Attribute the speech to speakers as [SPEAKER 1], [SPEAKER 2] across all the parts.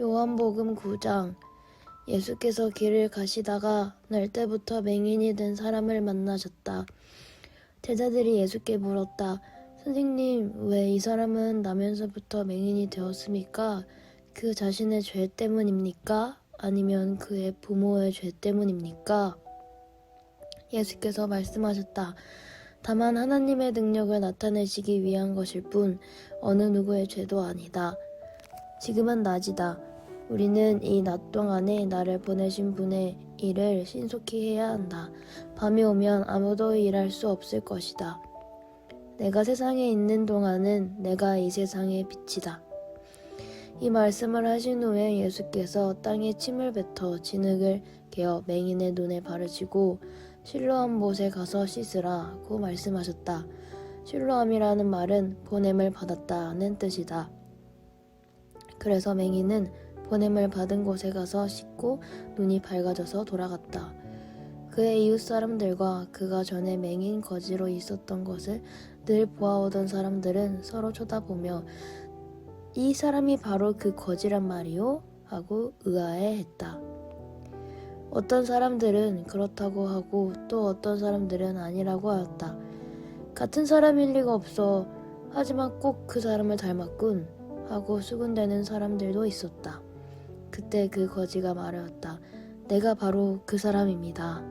[SPEAKER 1] 요한복음 9장 예수께서 길을 가시다가 날때부터 맹인이 된 사람을 만나셨다. 제자들이 예수께 물었다. 선생님, 왜 이 사람은 나면서부터 맹인이 되었습니까? 그 자신의 죄 때문입니까? 아니면 그의 부모의 죄 때문입니까? 예수께서 말씀하셨다. 다만 하나님의 능력을 나타내시기 위한 것일 뿐 어느 누구의 죄도 아니다. 지금은 낮이다. 우리는 이 낮 동안에 나를 보내신 분의 일을 신속히 해야 한다. 밤이 오면 아무도 일할 수 없을 것이다. 내가 세상에 있는 동안은 내가 이 세상의 빛이다. 이 말씀을 하신 후에 예수께서 땅에 침을 뱉어 진흙을 개어 맹인의 눈에 바르시고 실로암 못에 가서 씻으라고 말씀하셨다. 실로암이라는 말은 보냄을 받았다는 뜻이다. 그래서 맹인은 보냄을 받은 곳에 가서 씻고 눈이 밝아져서 돌아갔다. 그의 이웃 사람들과 그가 전에 맹인 거지로 있었던 것을 늘 보아오던 사람들은 서로 쳐다보며 이 사람이 바로 그 거지란 말이오? 하고 의아해 했다. 어떤 사람들은 그렇다고 하고 또 어떤 사람들은 아니라고 하였다. 같은 사람일 리가 없어. 하지만 꼭 그 사람을 닮았군. 하고 수군대는 사람들도 있었다. 그때 그 거지가 말하였다. 내가 바로 그 사람입니다.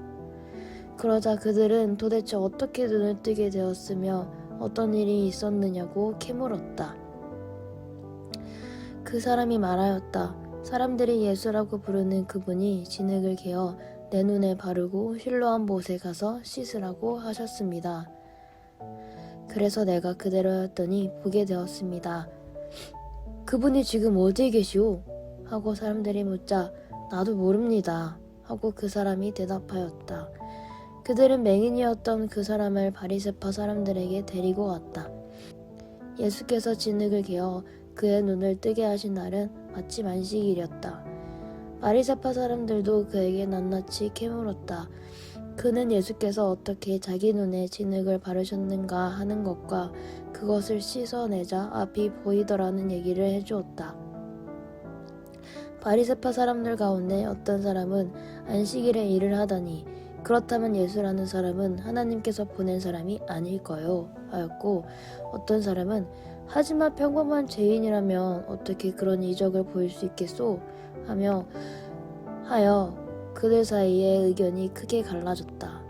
[SPEAKER 1] 그러자 그들은 도대체 어떻게 눈을 뜨게 되었으며 어떤 일이 있었느냐고 캐물었다. 그 사람이 말하였다. 사람들이 예수라고 부르는 그분이 진흙을 개어 내 눈에 바르고 실로한 못에 가서 씻으라고 하셨습니다. 그래서 내가 그대로 했더니 보게 되었습니다. 그분이 지금 어디에 계시오? 하고 사람들이 묻자 나도 모릅니다. 하고 그 사람이 대답하였다. 그들은 맹인이었던 그 사람을 바리세파 사람들에게 데리고 왔다. 예수께서 진흙을 개어 그의 눈을 뜨게 하신 날은 마침 안식일이었다. 바리세파 사람들도 그에게 낱낱이 캐물었다. 그는 예수께서 어떻게 자기 눈에 진흙을 바르셨는가 하는 것과 그것을 씻어내자 앞이 보이더라는 얘기를 해주었다. 바리세파 사람들 가운데 어떤 사람은 안식일에 일을 하다니 그렇다면 예수라는 사람은 하나님께서 보낸 사람이 아닐까요? 하였고 어떤 사람은 하지만 평범한 죄인이라면 어떻게 그런 이적을 보일 수 있겠소? 하며 하여 그들 사이에 의견이 크게 갈라졌다.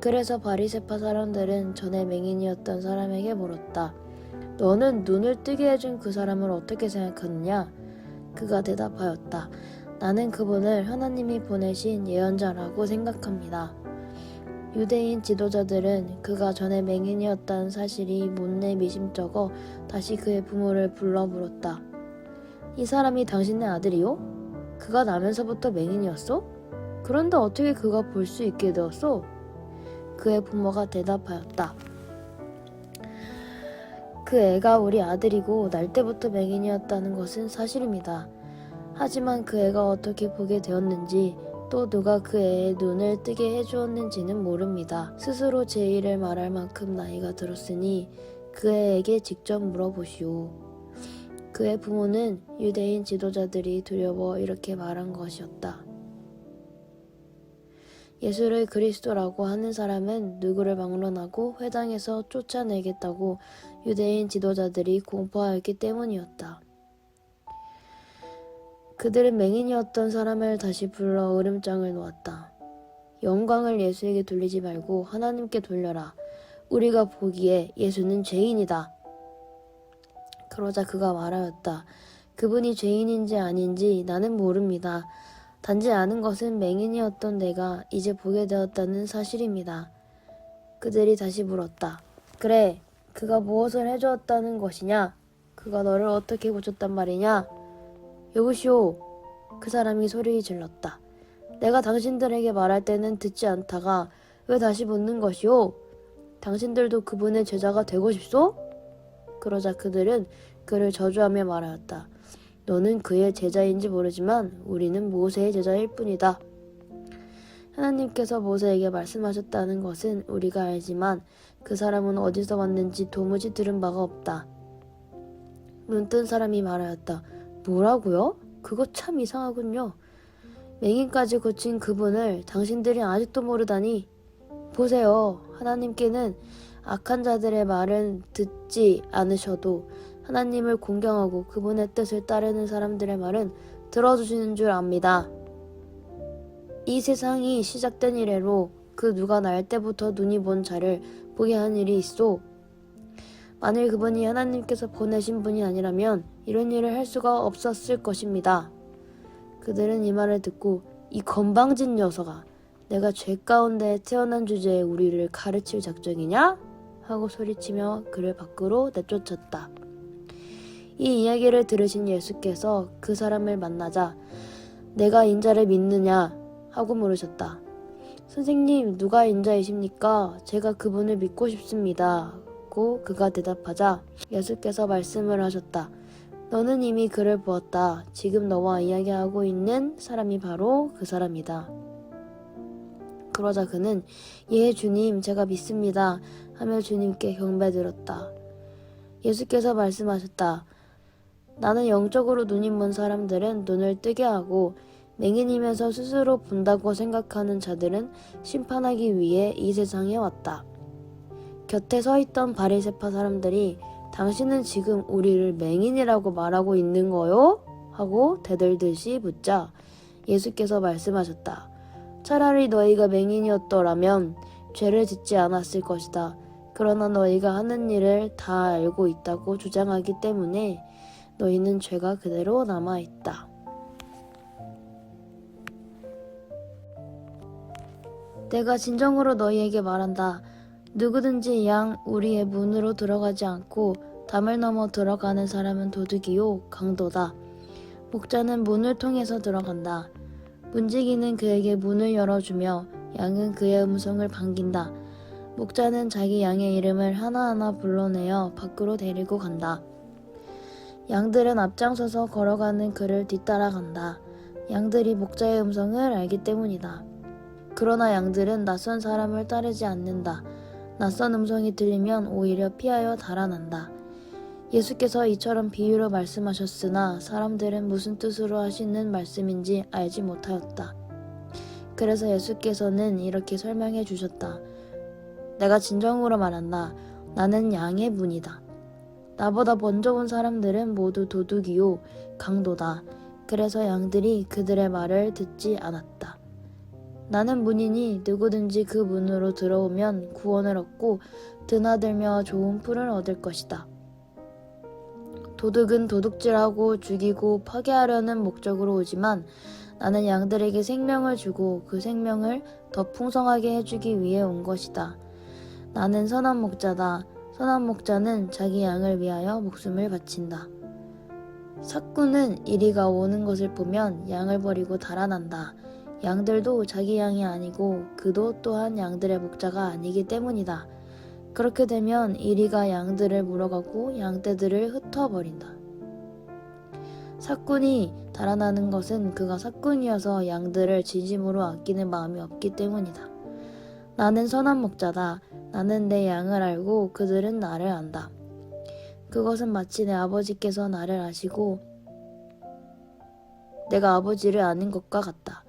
[SPEAKER 1] 그래서 바리세파 사람들은 전에 맹인이었던 사람에게 물었다. 너는 눈을 뜨게 해준 그 사람을 어떻게 생각하느냐? 그가 대답하였다. 나는 그분을 하나님이 보내신 예언자라고 생각합니다. 유대인 지도자들은 그가 전에 맹인이었다는 사실이 못내 미심쩍어 다시 그의 부모를 불러 물었다. 이 사람이 당신의 아들이요? 그가 나면서부터 맹인이었어? 그런데 어떻게 그가 볼 수 있게 되었어? 그의 부모가 대답하였다. 그 애가 우리 아들이고 날 때부터 맹인이었다는 것은 사실입니다. 하지만 그 애가 어떻게 보게 되었는지 또 누가 그 애의 눈을 뜨게 해주었는지는 모릅니다. 스스로 제 일을 말할 만큼 나이가 들었으니 그 애에게 직접 물어보시오. 그의 부모는 유대인 지도자들이 두려워 이렇게 말한 것이었다. 예수를 그리스도라고 하는 사람은 누구를 막론하고 회당에서 쫓아내겠다고 유대인 지도자들이 공포하였기 때문이었다. 그들은 맹인이었던 사람을 다시 불러 으름장을 놓았다. 영광을 예수에게 돌리지 말고 하나님께 돌려라. 우리가 보기에 예수는 죄인이다. 그러자 그가 말하였다. 그분이 죄인인지 아닌지 나는 모릅니다. 단지 아는 것은 맹인이었던 내가 이제 보게 되었다는 사실입니다. 그들이 다시 물었다. 그래, 그가 무엇을 해주었다는 것이냐? 그가 너를 어떻게 고쳤단 말이냐? 여보시오. 그 사람이 소리 질렀다. 내가 당신들에게 말할 때는 듣지 않다가 왜 다시 묻는 것이오? 당신들도 그분의 제자가 되고 싶소? 그러자 그들은 그를 저주하며 말하였다. 너는 그의 제자인지 모르지만 우리는 모세의 제자일 뿐이다. 하나님께서 모세에게 말씀하셨다는 것은 우리가 알지만 그 사람은 어디서 왔는지 도무지 들은 바가 없다. 눈뜬 사람이 말하였다. 뭐라고요? 그거 참 이상하군요. 맹인까지 고친 그분을 당신들이 아직도 모르다니. 보세요. 하나님께는 악한 자들의 말은 듣지 않으셔도 하나님을 공경하고 그분의 뜻을 따르는 사람들의 말은 들어주시는 줄 압니다. 이 세상이 시작된 이래로 그 누가 날 때부터 눈이 먼 자를 보게 한 일이 있어. 만일 그분이 하나님께서 보내신 분이 아니라면 이런 일을 할 수가 없었을 것입니다. 그들은 이 말을 듣고 이 건방진 녀석아 내가 죄 가운데 태어난 주제에 우리를 가르칠 작정이냐? 하고 소리치며 그를 밖으로 내쫓았다. 이 이야기를 들으신 예수께서 그 사람을 만나자 내가 인자를 믿느냐 하고 물으셨다. 선생님, 누가 인자이십니까? 제가 그분을 믿고 싶습니다. 고 그가 대답하자 예수께서 말씀을 하셨다. 너는 이미 그를 보았다. 지금 너와 이야기하고 있는 사람이 바로 그 사람이다. 그러자 그는 예 주님 제가 믿습니다 하며 주님께 경배드렸다. 예수께서 말씀하셨다. 나는 영적으로 눈이 먼 사람들은 눈을 뜨게 하고 맹인이면서 스스로 본다고 생각하는 자들은 심판하기 위해 이 세상에 왔다. 곁에 서 있던 바리새파 사람들이 당신은 지금 우리를 맹인이라고 말하고 있는 거요? 하고 대들듯이 묻자 예수께서 말씀하셨다. 차라리 너희가 맹인이었더라면 죄를 짓지 않았을 것이다. 그러나 너희가 하는 일을 다 알고 있다고 주장하기 때문에 너희는 죄가 그대로 남아 있다. 내가 진정으로 너희에게 말한다. 누구든지 양 우리의 문으로 들어가지 않고 담을 넘어 들어가는 사람은 도둑이요 강도다. 목자는 문을 통해서 들어간다. 문지기는 그에게 문을 열어주며 양은 그의 음성을 반긴다. 목자는 자기 양의 이름을 하나하나 불러내어 밖으로 데리고 간다. 양들은 앞장서서 걸어가는 그를 뒤따라간다. 양들이 목자의 음성을 알기 때문이다. 그러나 양들은 낯선 사람을 따르지 않는다. 낯선 음성이 들리면 오히려 피하여 달아난다. 예수께서 이처럼 비유로 말씀하셨으나 사람들은 무슨 뜻으로 하시는 말씀인지 알지 못하였다. 그래서 예수께서는 이렇게 설명해 주셨다. 내가 진정으로 말한다. 나는 양의 문이다. 나보다 먼저 온 사람들은 모두 도둑이요, 강도다. 그래서 양들이 그들의 말을 듣지 않았다. 나는 문이니 누구든지 그 문으로 들어오면 구원을 얻고 드나들며 좋은 풀을 얻을 것이다. 도둑은 도둑질하고 죽이고 파괴하려는 목적으로 오지만 나는 양들에게 생명을 주고 그 생명을 더 풍성하게 해주기 위해 온 것이다. 나는 선한 목자다. 선한 목자는 자기 양을 위하여 목숨을 바친다. 사꾼은 이리가 오는 것을 보면 양을 버리고 달아난다. 양들도 자기 양이 아니고 그도 또한 양들의 목자가 아니기 때문이다. 그렇게 되면 이리가 양들을 물어가고 양떼들을 흩어버린다. 사꾼이 달아나는 것은 그가 사꾼이어서 양들을 진심으로 아끼는 마음이 없기 때문이다. 나는 선한 목자다. 나는 내 양을 알고 그들은 나를 안다. 그것은 마치 내 아버지께서 나를 아시고 내가 아버지를 아는 것과 같다.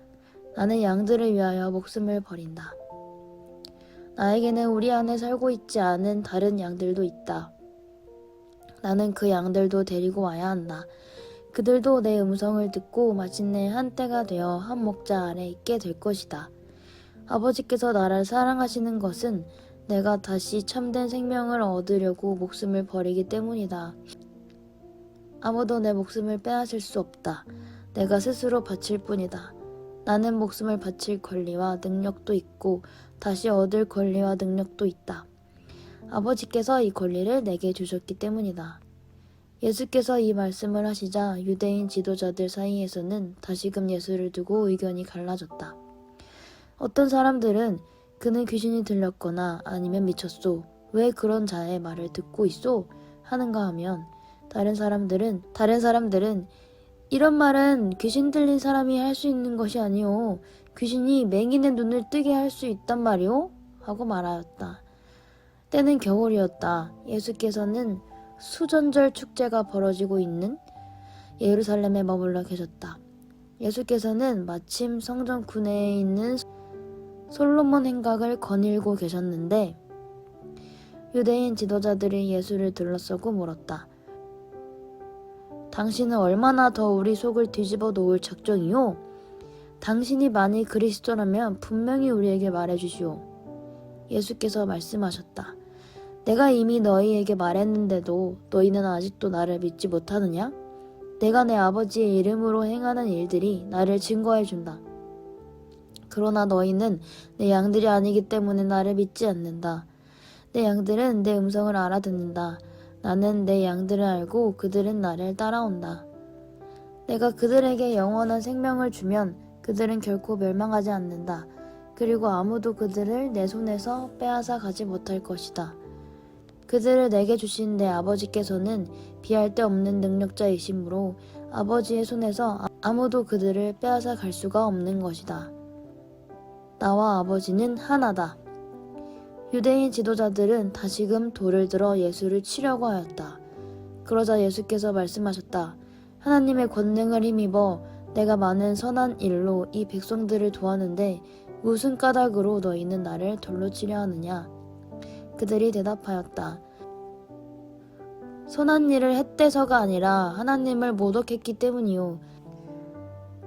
[SPEAKER 1] 나는 양들을 위하여 목숨을 버린다. 나에게는 우리 안에 살고 있지 않은 다른 양들도 있다. 나는 그 양들도 데리고 와야 한다. 그들도 내 음성을 듣고 마침내 한때가 되어 한 목자 아래 있게 될 것이다. 아버지께서 나를 사랑하시는 것은 내가 다시 참된 생명을 얻으려고 목숨을 버리기 때문이다. 아무도 내 목숨을 빼앗을 수 없다. 내가 스스로 바칠 뿐이다. 나는 목숨을 바칠 권리와 능력도 있고 다시 얻을 권리와 능력도 있다. 아버지께서 이 권리를 내게 주셨기 때문이다. 예수께서 이 말씀을 하시자 유대인 지도자들 사이에서는 다시금 예수를 두고 의견이 갈라졌다. 어떤 사람들은 그는 귀신이 들렸거나 아니면 미쳤소. 왜 그런 자의 말을 듣고 있소? 하는가 하면 다른 사람들은 다른 사람들은 이런 말은 귀신 들린 사람이 할 수 있는 것이 아니오. 귀신이 맹인의 눈을 뜨게 할 수 있단 말이오? 하고 말하였다. 때는 겨울이었다. 예수께서는 수전절 축제가 벌어지고 있는 예루살렘에 머물러 계셨다. 예수께서는 마침 성전 구내에 있는 솔로몬 행각을 거닐고 계셨는데 유대인 지도자들이 예수를 둘러싸고 물었다. 당신은 얼마나 더 우리 속을 뒤집어 놓을 작정이요? 당신이 만일 그리스도라면 분명히 우리에게 말해 주시오. 예수께서 말씀하셨다. 내가 이미 너희에게 말했는데도 너희는 아직도 나를 믿지 못하느냐? 내가 내 아버지의 이름으로 행하는 일들이 나를 증거해 준다. 그러나 너희는 내 양들이 아니기 때문에 나를 믿지 않는다. 내 양들은 내 음성을 알아듣는다. 나는 내 양들을 알고 그들은 나를 따라온다. 내가 그들에게 영원한 생명을 주면 그들은 결코 멸망하지 않는다. 그리고 아무도 그들을 내 손에서 빼앗아 가지 못할 것이다. 그들을 내게 주신 내 아버지께서는 비할 데 없는 능력자이시므로 아버지의 손에서 아무도 그들을 빼앗아 갈 수가 없는 것이다. 나와 아버지는 하나다. 유대인 지도자들은 다시금 돌을 들어 예수를 치려고 하였다. 그러자 예수께서 말씀하셨다. 하나님의 권능을 힘입어 내가 많은 선한 일로 이 백성들을 도왔는데 무슨 까닭으로 너희는 나를 돌로 치려 하느냐? 그들이 대답하였다. 선한 일을 했대서가 아니라 하나님을 모독했기 때문이요.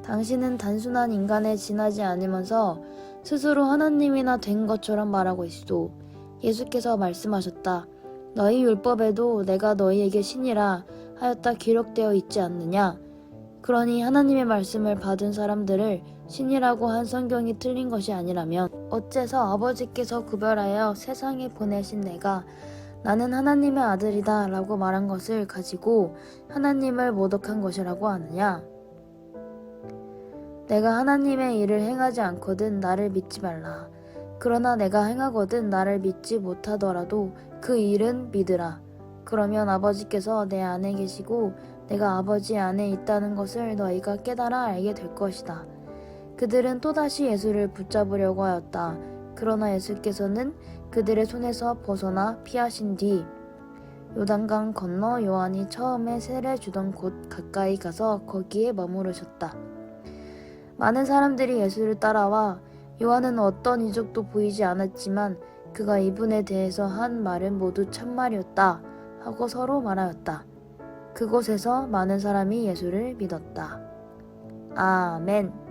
[SPEAKER 1] 당신은 단순한 인간에 지나지 않으면서 스스로 하나님이나 된 것처럼 말하고 있어. 예수께서 말씀하셨다. 너희 율법에도 내가 너희에게 신이라 하였다 기록되어 있지 않느냐? 그러니 하나님의 말씀을 받은 사람들을 신이라고 한 성경이 틀린 것이 아니라면 어째서 아버지께서 구별하여 세상에 보내신 내가 나는 하나님의 아들이다 라고 말한 것을 가지고 하나님을 모독한 것이라고 하느냐? 내가 하나님의 일을 행하지 않거든 나를 믿지 말라. 그러나 내가 행하거든 나를 믿지 못하더라도 그 일은 믿으라. 그러면 아버지께서 내 안에 계시고 내가 아버지 안에 있다는 것을 너희가 깨달아 알게 될 것이다. 그들은 또다시 예수를 붙잡으려고 하였다. 그러나 예수께서는 그들의 손에서 벗어나 피하신 뒤 요단강 건너 요한이 처음에 세례 주던 곳 가까이 가서 거기에 머무르셨다. 많은 사람들이 예수를 따라와 요한은 어떤 이적도 보이지 않았지만 그가 이분에 대해서 한 말은 모두 참말이었다 하고 서로 말하였다. 그곳에서 많은 사람이 예수를 믿었다. 아멘.